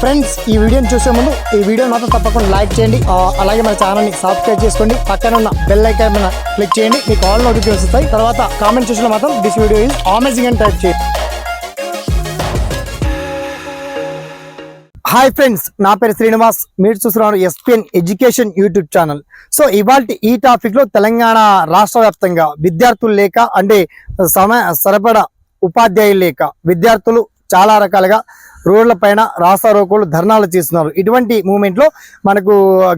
Friends ఈ వీడియోని చూసే ముందు ఈ వీడియో మాత్రం తప్పకుండా లైక్ చేయండి. అలాగే మన ఛానల్ని సబ్స్క్రైబ్ చేసుకోండి. పక్కన ఉన్న బెల్ ఐకాన్ మీద క్లిక్ చేయండి. మీకు ఆల్ నోటిఫికేషన్ వస్తాయి. తర్వాత కామెంట్ చూసిన మాత్రం దిస్ వీడియో ఇస్ అమేజింగ్ అని టైప్ చేయండి. హాయ్ ఫ్రెండ్స్ నా పేరు శ్రీనివాస్. మీరు చూస్తున్నారు SPN education YouTube channel so ఇవాళ ఈ టాపిక్లో తెలంగాణ రాష్ట్ర వ్యాప్తంగా విద్యార్థులు లేక అంటే సమయ సరిపడా ఉపాధ్యాయులు లేక విద్యార్థులు చాలా రకాలుగా రోడ్ల పైన రాస్తారోకోలు ధర్నాలు చేస్తున్నారు. ఇటువంటి మూమెంట్లో మనకు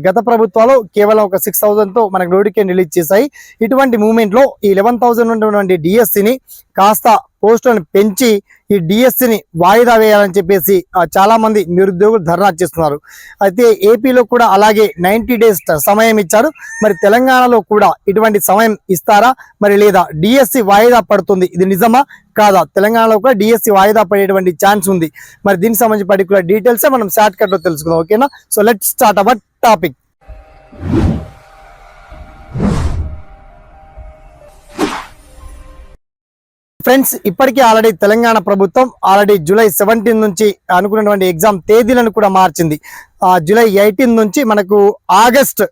గత ప్రభుత్వాలు కేవలం ఒక సిక్స్ థౌజండ్తో మనకు నోటిఫికేషన్ రిలీజ్ చేశాయి. ఇటువంటి మూమెంట్లో ఈ లెవెన్ థౌజండ్ ఉన్నటువంటి డిఎస్సిని కాస్త పోస్టులను పెంచి ఈ డిఎస్సిని వాయిదా వేయాలని చెప్పేసి చాలామంది నిరుద్యోగులు ధర్నా చేస్తున్నారు. అయితే ఏపీలో కూడా అలాగే నైంటీ డేస్ సమయం ఇచ్చారు. మరి తెలంగాణలో కూడా ఇటువంటి సమయం ఇస్తారా? మరి లేదా డిఎస్సి వాయిదా పడుతుంది ఇది నిజమా? కాదా? తెలంగాణలో కూడా డిఎస్సి వాయిదా పడేటువంటి ఛాన్స్ ఉంది. మరి దీనికి సంబంధించి పర్టికులర్ డీటెయిల్స్ మనం షార్ట్ కట్లో తెలుసుకుందాం ఓకేనా so let start our topic friends ఇప్పటికీ ఆల్రెడీ తెలంగాణ ప్రభుత్వం ఆల్రెడీ జూలై సెవెంటీన్ నుంచి అనుకున్నటువంటి ఎగ్జామ్ తేదీలను కూడా మార్చింది. ఆ, జూలై ఎయిటీన్ నుంచి మనకు ఆగస్ట్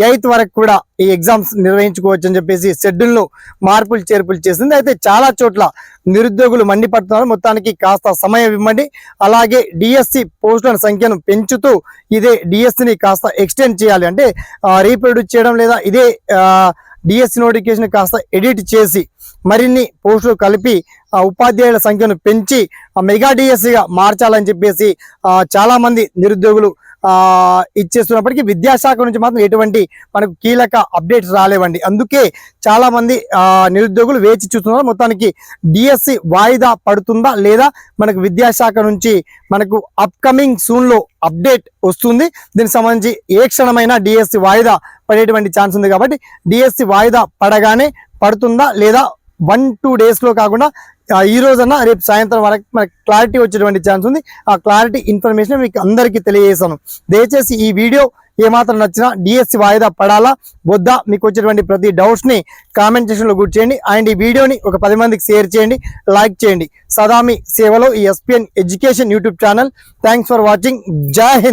ఎయిత్ వరకు కూడా ఈ ఎగ్జామ్స్ నిర్వహించుకోవచ్చు అని చెప్పేసి షెడ్యూల్ను మార్పులు చేర్పులు చేసింది. అయితే చాలా చోట్ల నిరుద్యోగులు మండిపడుతున్నారు. మొత్తానికి కాస్త సమయం ఇవ్వండి. అలాగే డిఎస్సి పోస్టుల సంఖ్యను పెంచుతూ ఇదే డిఎస్సిని కాస్త ఎక్స్టెండ్ చేయాలి. అంటే రీప్రొడ్యూస్ చేయడం లేదా ఇదే డిఎస్సి నోటిఫికేషన్ కాస్త ఎడిట్ చేసి మరిన్ని పోస్టులు కలిపి ఆ, ఉపాధ్యాయుల సంఖ్యను పెంచి ఆ, మెగా డిఎస్సిగా మార్చాలని చెప్పేసి చాలామంది నిరుద్యోగులు ఇచ్చేస్తున్నప్పటికీ విద్యాశాఖ నుంచి మాత్రం ఎటువంటి మనకు కీలక అప్డేట్స్ రాలేవండి. అందుకే చాలా మంది నిరుద్యోగులు వేచి చూస్తున్నారు. మొత్తానికి డిఎస్సి వాయిదా పడుతుందా లేదా మనకు విద్యాశాఖ నుంచి మనకు అప్కమింగ్ సూన్లో అప్డేట్ వస్తుంది. దీనికి సంబంధించి ఏ క్షణమైనా డిఎస్సి వాయిదా పడేటువంటి ఛాన్స్ ఉంది కాబట్టి డిఎస్సి వాయిదా పడగానే పడుతుందా లేదా వన్ టూ డేస్లో కాకుండా ఈ రోజన్నా రేపు సాయంత్రం వరకు మనకి క్లారిటీ వచ్చేటువంటి ఛాన్స్ ఉంది. ఆ క్లారిటీ ఇన్ఫర్మేషన్ మీకు అందరికీ తెలియజేశాను దయచేసి ఈ వీడియో ఏమాత్రం నచ్చినా డిఎస్సి వాయిదా పడాలా? వద్దా? మీకు వచ్చేటువంటి ప్రతి డౌట్స్ని కామెంట్ సెక్షన్లో గుర్తు చేయండి. అండ్ ఈ వీడియోని ఒక పది మందికి షేర్ చేయండి లైక్ చేయండి. సదామి సేవలో ఈ SPN education YouTube channel. Thanks for watching. Jai Hind.